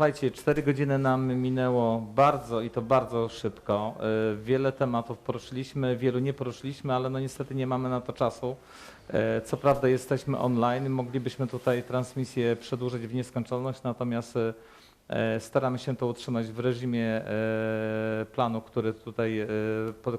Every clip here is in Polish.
Słuchajcie, 4 godziny nam minęło bardzo i to bardzo szybko. E, Wiele tematów poruszyliśmy, wielu nie poruszyliśmy, ale no niestety nie mamy na to czasu. E, Co prawda jesteśmy online, moglibyśmy tutaj transmisję przedłużyć w nieskończoność, natomiast e, staramy się to utrzymać w reżimie e, planu, który tutaj, e,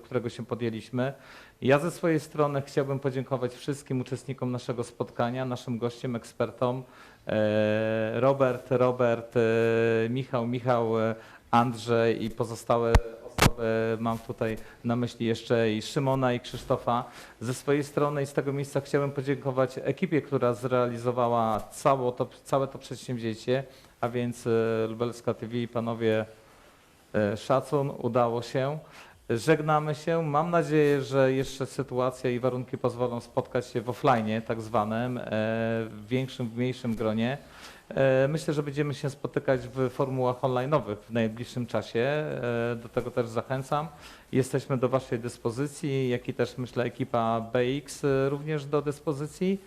którego się podjęliśmy. Ja ze swojej strony chciałbym podziękować wszystkim uczestnikom naszego spotkania, naszym gościom, ekspertom. E, Robert, Robert, e, Michał, Michał, e, Andrzej i pozostałe mam tutaj na myśli jeszcze i Szymona i Krzysztofa. Ze swojej strony i z tego miejsca chciałbym podziękować ekipie, która zrealizowała cało to, całe to przedsięwzięcie, a więc e, Lubelska TV i panowie e, szacun, udało się. Żegnamy się. Mam nadzieję, że jeszcze sytuacja i warunki pozwolą spotkać się w offline, tak zwanym, e, w większym, w mniejszym gronie. E, Myślę, że będziemy się spotykać w formułach online'owych w najbliższym czasie. E, Do tego też zachęcam. Jesteśmy do Waszej dyspozycji, jak i też myślę ekipa BX e, również do dyspozycji.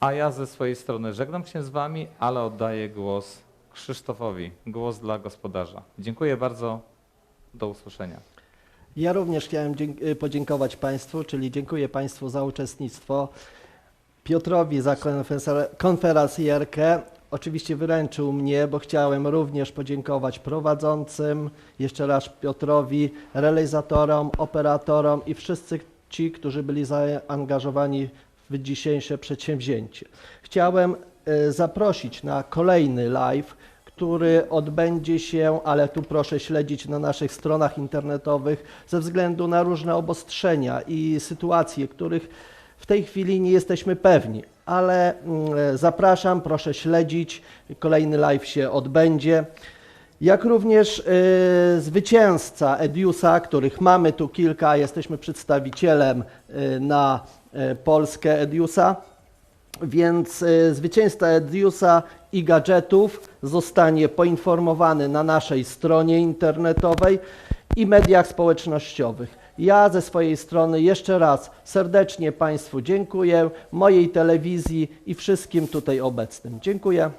A ja ze swojej strony żegnam się z Wami, ale oddaję głos Krzysztofowi, głos dla gospodarza. Dziękuję bardzo. Do usłyszenia. Ja również chciałem dzięk- podziękować Państwu, czyli dziękuję Państwu za uczestnictwo, Piotrowi za konferencjerkę. Oczywiście wyręczył mnie, bo chciałem również podziękować prowadzącym, jeszcze raz Piotrowi, realizatorom, operatorom i wszyscy ci, którzy byli zaangażowani w dzisiejsze przedsięwzięcie. Chciałem y, zaprosić na kolejny live, który odbędzie się, ale tu proszę śledzić na naszych stronach internetowych ze względu na różne obostrzenia i sytuacje, których w tej chwili nie jesteśmy pewni. Ale mm, zapraszam, proszę śledzić. Kolejny live się odbędzie. Jak również y, zwycięzca Ediusa, których mamy tu kilka, jesteśmy przedstawicielem y, na y, Polskę Ediusa. Więc y, zwycięzca Ediusa i gadżetów zostanie poinformowany na naszej stronie internetowej i mediach społecznościowych. Ja ze swojej strony jeszcze raz serdecznie Państwu dziękuję, mojej telewizji i wszystkim tutaj obecnym. Dziękuję.